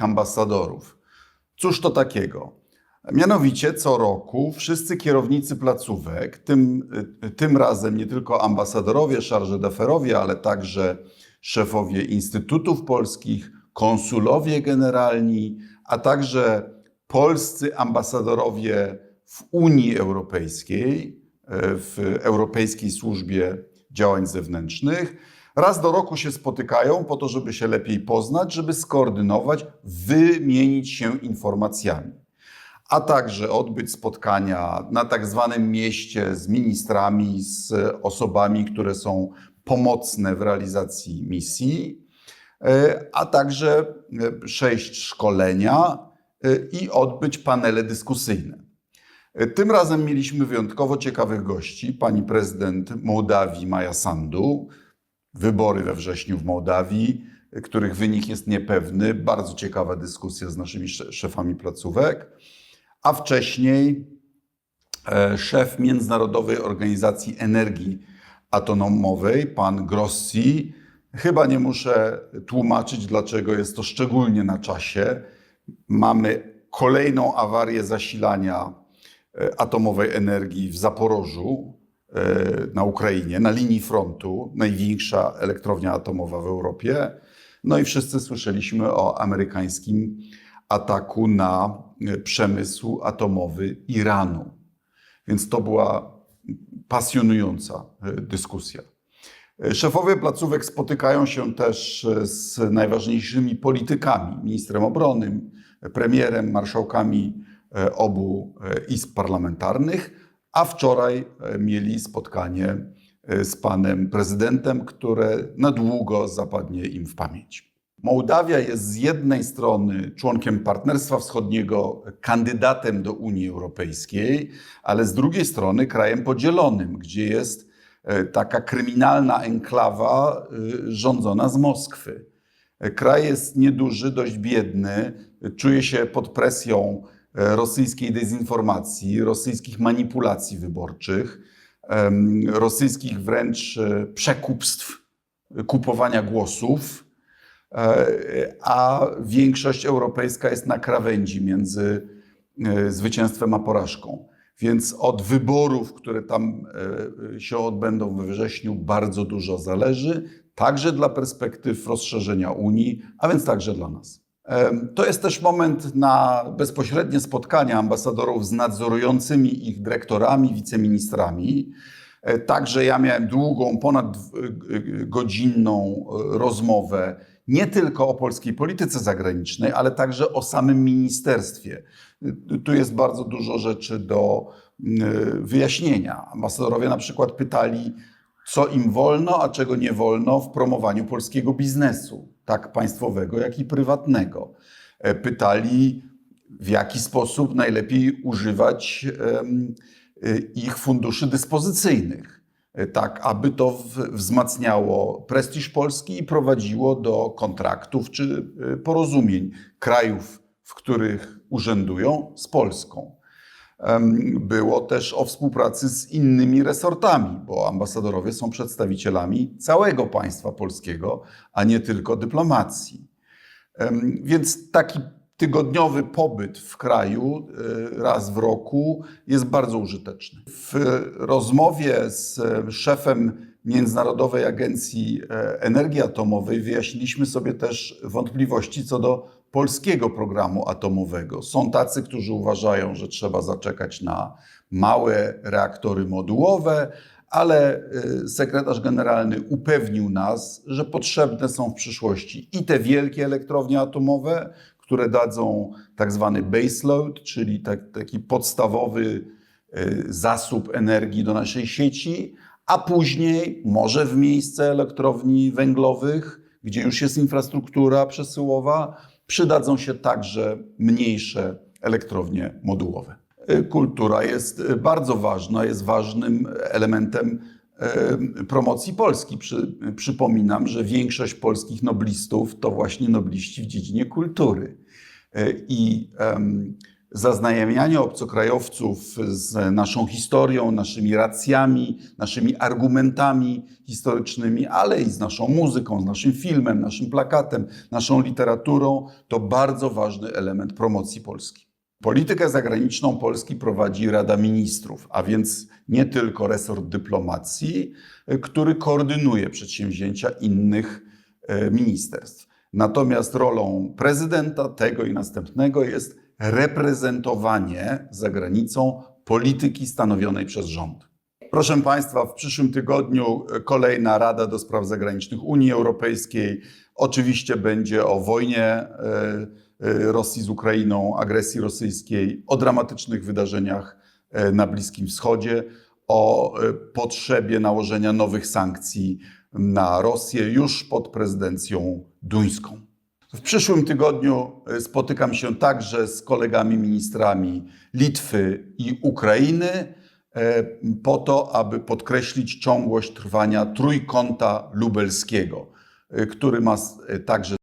ambasadorów. Cóż to takiego? Mianowicie co roku wszyscy kierownicy placówek, tym, tym razem nie tylko ambasadorowie, charge d'affaires, ale także szefowie instytutów polskich, konsulowie generalni, a także polscy ambasadorowie w Unii Europejskiej, w Europejskiej Służbie Działań Zewnętrznych, raz do roku się spotykają po to, żeby się lepiej poznać, żeby skoordynować, wymienić się informacjami a także odbyć spotkania na tak zwanym mieście z ministrami, z osobami, które są pomocne w realizacji misji, e, a także e, przejść szkolenia e, i odbyć panele dyskusyjne. Tym razem mieliśmy wyjątkowo ciekawych gości. Pani prezydent Mołdawii Maja Sandu, wybory we wrześniu w Mołdawii, których wynik jest niepewny. Bardzo ciekawa dyskusja z naszymi szefami placówek a wcześniej e, szef Międzynarodowej Organizacji Energii Atomowej, pan Grossi. Chyba nie muszę tłumaczyć, dlaczego jest to szczególnie na czasie. Mamy kolejną awarię zasilania e, atomowej energii w Zaporożu na Ukrainie, na linii frontu, największa elektrownia atomowa w Europie. No i wszyscy słyszeliśmy o amerykańskim ataku na e, przemysł atomowy Iranu. Więc to była pasjonująca e, dyskusja. E, szefowie placówek spotykają się też z najważniejszymi politykami, ministrem obrony, premierem, marszałkami obu izb parlamentarnych, a wczoraj mieli spotkanie z panem prezydentem, które na długo zapadnie im w pamięć. Mołdawia jest z jednej strony członkiem Partnerstwa Wschodniego, kandydatem do Unii Europejskiej, ale z drugiej strony krajem podzielonym, gdzie jest e, taka kryminalna enklawa e, rządzona z Moskwy. Kraj jest nieduży, dość biedny, czuje się pod presją e, rosyjskiej dezinformacji, rosyjskich manipulacji wyborczych, rosyjskich wręcz przekupstw, kupowania głosów. E, a większość europejska jest na krawędzi między e, zwycięstwem a porażką. Więc od wyborów, które tam e, się odbędą we wrześniu, bardzo dużo zależy, także dla perspektyw rozszerzenia Unii, a więc także dla nas. To jest też moment na bezpośrednie spotkania ambasadorów z nadzorującymi ich dyrektorami, wiceministrami. Także ja miałem długą, ponad godzinną rozmowę nie tylko o polskiej polityce zagranicznej, ale także o samym ministerstwie. Tu jest bardzo dużo rzeczy do wyjaśnienia. Ambasadorowie na przykład pytali, co im wolno, a czego nie wolno w promowaniu polskiego biznesu, tak państwowego, jak i prywatnego. E, pytali, w jaki sposób najlepiej używać e, ich funduszy dyspozycyjnych E, tak aby to wzmacniało prestiż Polski i prowadziło do kontraktów czy porozumień krajów, w których urzędują z Polską. Było też o współpracy z innymi resortami, bo ambasadorowie są przedstawicielami całego państwa polskiego, a nie tylko dyplomacji. Więc taki tygodniowy pobyt w kraju e, raz w roku jest bardzo użyteczny. W rozmowie z szefem Międzynarodowej Agencji e, Energii Atomowej wyjaśniliśmy sobie też wątpliwości co do polskiego programu atomowego. Są tacy, którzy uważają, że trzeba zaczekać na małe reaktory modułowe, ale e, sekretarz generalny upewnił nas, że potrzebne są w przyszłości i te wielkie elektrownie atomowe, które dadzą tak zwany baseload, czyli tak, taki podstawowy e, zasób energii do naszej sieci, a później może w miejsce elektrowni węglowych, gdzie już jest infrastruktura przesyłowa, przydadzą się także mniejsze elektrownie modułowe. E, kultura jest e, bardzo ważna, jest ważnym elementem promocji Polski. Przy, przypominam, że większość polskich noblistów to właśnie nobliści w dziedzinie kultury. I zaznajamianie obcokrajowców z naszą historią, naszymi racjami, naszymi argumentami historycznymi, ale i z naszą muzyką, z naszym filmem, naszym plakatem, naszą literaturą, to bardzo ważny element promocji Polski. Politykę zagraniczną Polski prowadzi Rada Ministrów, a więc nie tylko resort dyplomacji, który koordynuje przedsięwzięcia innych e, ministerstw. Natomiast rolą prezydenta tego i następnego jest reprezentowanie za granicą polityki stanowionej przez rząd. Proszę Państwa, w przyszłym tygodniu e, kolejna Rada do Spraw Zagranicznych Unii Europejskiej. Oczywiście będzie o wojnie e, e, Rosji z Ukrainą, agresji rosyjskiej, o dramatycznych wydarzeniach na Bliskim Wschodzie, o potrzebie nałożenia nowych sankcji na Rosję już pod prezydencją duńską. W przyszłym tygodniu e, spotykam się także z kolegami ministrami Litwy i Ukrainy e, po to, aby podkreślić ciągłość trwania trójkąta lubelskiego, e, który ma także